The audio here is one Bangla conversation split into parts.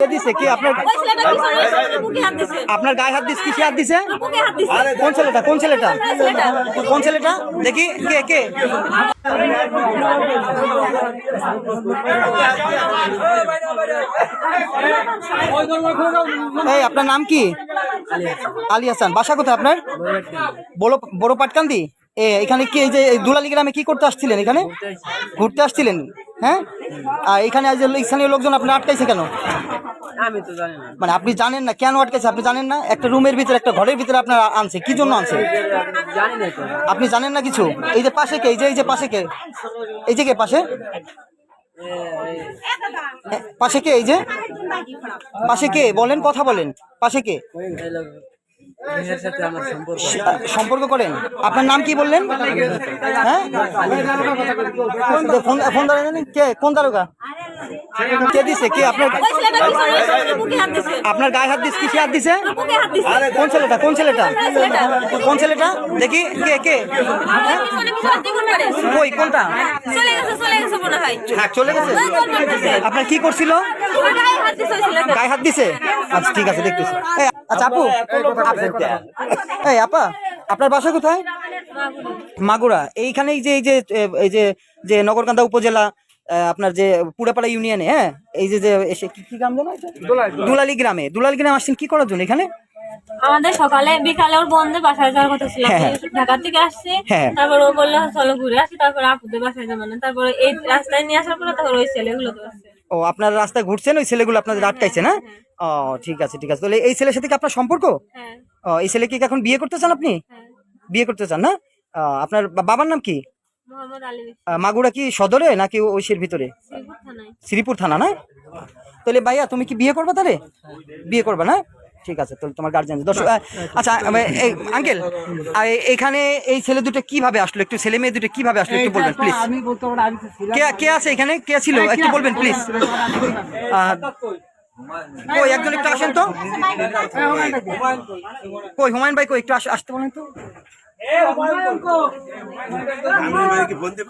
কে দিছে কে আপনার। আপনার গায়ে হাত দিস কিসে হাত দিছে? কোন ছেলেটা কোন ছেলেটা? কোন ছেলেটা? দেখি কে কে? এই আপনার নাম কি? আলী হাসান। বাসা কোথায় আপনার? বড় বড় পাটকান্দি? এ এখানে কি এই যে দুলালি গ্রামে কি করতে আসছিলেন এখানে? ঘুরতে আসছিলেন হ্যাঁ? আর এখানে আজ স্থানীয় লোকজন আপনার আটকাইছে কেন? আমি তো জানি না। মানে আপনি জানেন না কেন আটকেছে? আপনি জানেন না? একটা রুমের ভিতরে একটা ঘরের ভিতরে আপনার আনছে কি জন্য আনছে? জানি না তো। আপনি জানেন না কিছু? এই যে পাশে কে? এই যে এই যে পাশে কে? এই যে কে পাশে? পাশে কে? এই যে? পাশে কে? বলেন কথা বলেন। পাশে কে? সম্পর্ক করেন। আপনার নাম কি বললেন? হ্যাঁ? ফোন ফোন দাঁড়ান কে? কোন দারোগা কে দিছে? কে আপনার গায়ে হাত দিস কিসে হাত দিছে? কোন ছেলেটা? কোন ছেলেটা? কোন ছেলেটা? দেখি কে কে? ওই। কই কোনটা? হয়। চলে গেছে। আপনার কি করছিল? গায়ে হাত দিছে আচ্ছা ঠিক আছে দেখতেছি। আচ্ছা আপু। এই আপা আপনার বাসা কোথায়? মাগুরা। এইখানে এই যে এই যে এই যে যে নগরকান্দা উপজেলা আপনার যে পুরাপাড়া ইউনিয়নে হ্যাঁ? এই যে যে এসে কি কি গ্রাম জানো? দুলালি গ্রামে। দুলালি গ্রামে। আসছেন কি করার জন্য এখানে? আমাদের সকালে বিকালে ওর বোনদের বাসায় যাওয়ার কথা ছিল। হ্যাঁ। ঢাকা থেকে আসছে হ্যাঁ। তারপর ও বলল চলো ঘুরে আসি। তারপর আপুদের বাসায় যাব না। তারপরে এই রাস্তায় নিয়ে আসার পরে তারপর ওই ছেলেগুলো তো আসছে। ও আপনার রাস্তায় ঘুরছেন? ওই ছেলেগুলো আপনাদের আটকাইছে না? ও ঠিক আছে ঠিক আছে। তাহলে এই ছেলের সাথে কি আপনার সম্পর্ক? হ্যাঁ। ও এই ছেলে কি এখন বিয়ে করতে চান আপনি? হ্যাঁ। বিয়ে করতে চান না? আপনার বাবার নাম কি? মাগুরা কি সদরে নাকি ওইসের ভিতরে? শ্রীপুর থানা না? তাহলে ভাইয়া তুমি কি বিয়ে করবে তাহলে? বিয়ে করবে না? ঠিক আছে তাহলে তোমার গার্জেন দর্শক আচ্ছা আঙ্কেল এখানে এই ছেলে দুটো কীভাবে আসলো? একটু ছেলে মেয়ে দুটো কীভাবে আসলো? একটু বলবেন প্লিজ আমি বলতে পারব আমি তো ছিলাম কে কে আছে এখানে? কে ছিল? একটু বলবেন প্লিজ কই একজন একটু আসেন তো। কই হুমায়ুন ভাই কই একটু আস- আসতে বলেন তো।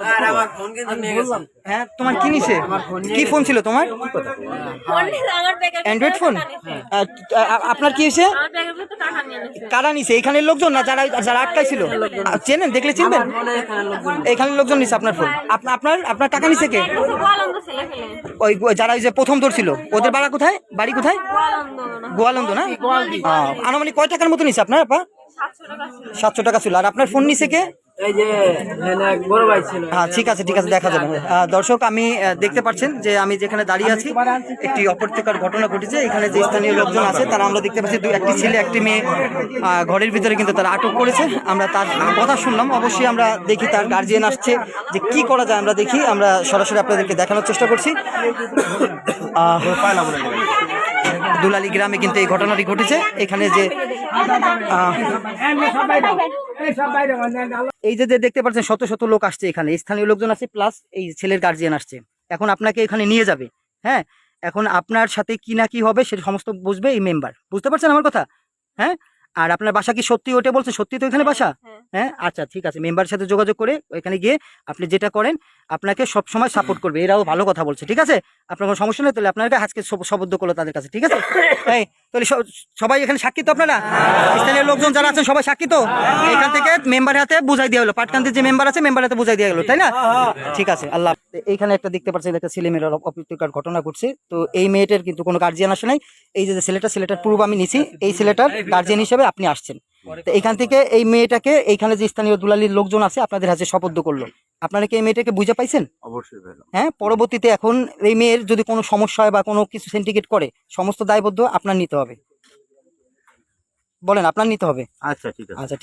আর আমার ফোন কিন্তু নিয়ে গেছে। হ্যাঁ তোমার কি নিছে? কি ফোন ছিল তোমার? ফোন নিছে, আমার ব্যাগের অ্যান্ড্রয়েড ফোন আপনার কি হয়েছে। কারা নিছে? এখানের লোকজন না যারা যারা আটকাইছিল? ছিল চেনেন দেখলে চিনবেন? এখানের লোকজন নিছে। আপনার ফোন আপ- আপনার আপনার টাকা নিছে কে। ওই যারা ওই যে প্রথম ধরছিল ওদের বাড়া কোথায়? বাড়ি কোথায়? গোয়ালন্দ হয়। গোয়ালন্দ না? আনুমানিক কয় টাকার মতো নিছে আপনার আপা? সাতশো টাকা ছিল। সাতশো টাকা ছিল। আর আপনার ফোন নিছে কে? এই যে এখানে এক বড় ভাই ছিল। হ্যাঁ ঠিক আছে ঠিক আছে দেখা যাবে। দর্শক আমি দেখতে পাচ্ছেন যে আমি যেখানে দাঁড়িয়ে আছি একটি অপরতিকর ঘটনা ঘটেছে। এখানে যে স্থানীয় লোকজন আছে তারা আমরা দেখতে পাচ্ছি দুই একটি ছেলে একটি মেয়ে আহ, ঘরের ভিতরে কিন্তু তারা আটক করেছে। আমরা তার কথা শুনলাম। অবশ্যই আমরা দেখি তার গার্জিয়ান আসছে যে কি করা যায় আমরা দেখি। আমরা সরাসরি আপনাদেরকে দেখানোর চেষ্টা করছি। দুলালি গ্রামে কিন্তু এই ঘটনাটি ঘটেছে। এখানে যে এই যে যে দেখতে পাচ্ছেন শত শত লোক আসছে এখানে। স্থানীয় লোকজন আছে প্লাস এই ছেলের গার্জিয়ান আসছে। এখন আপনাকে এখানে নিয়ে যাবে। হ্যাঁ? এখন আপনার সাথে কি না কি হবে সে সমস্ত বুঝবে এই মেম্বার বুঝতে পারছেন আমার কথা? হ্যাঁ? আর আপনার বাসা কি সত্যি ওটা বলছে? সত্যি তো এখানে বাসা? হ্যাঁ। হ্যাঁ? আচ্ছা ঠিক আছে। মেম্বারের সাথে যোগাযোগ করে ওইখানে গিয়ে আপনি যেটা করেন আপনাকে সব সময় সাপোর্ট করবে। এরাও ভালো কথা বলছে ঠিক আছে? আপনার কোনো সমস্যা নেই তাহলে আপনাকে আজকে শবদ্ধ করল তাদের কাছে ঠিক আছে? এই তাহলে সবাই এখানে সাক্ষী তো আপনারা? স্থানীয় লোকজন যারা আছেন সবাই সাক্ষী তো? এখান থেকে মেম্বার হাতে বুঝাই দেওয়া হলো। পাটকান্তির যে মেম্বার আছে মেম্বার হাতে বুঝাই দেওয়া গেলো তাই না? ঠিক আছে আল্লাহ এইখানে একটা দেখতে পাচ্ছেন একটা ছেলে মেয়ের অপ্রীতিকর ঘটনা ঘটছে। তো এই মেয়েটার কিন্তু কোনো গার্জিয়ান আসে নাই। এই যে ছেলেটা ছেলেটার পূর্ব আমি নিছি। এই ছেলেটার গার্জিয়ান হিসেবে আপনি আসছেন। এখান থেকে এই মেয়েটাকে এইখানে যে স্থানীয় দুলালির লোকজন আছে আপনাদের হাতে শপথ করল। আপনারা কি এই মেয়েটাকে বুঝে পাইছেন? অবশ্যই হ্যাঁ পরবর্তীতে এখন এই মেয়ের যদি কোনো সমস্যা হয় বা কোনো কিছু সেন্টিকেট করে সমস্ত দায়বদ্ধ আপনার নিতে হবে। বলেন আপনার নিতে হবে। আচ্ছা ঠিক আছে। আচ্ছা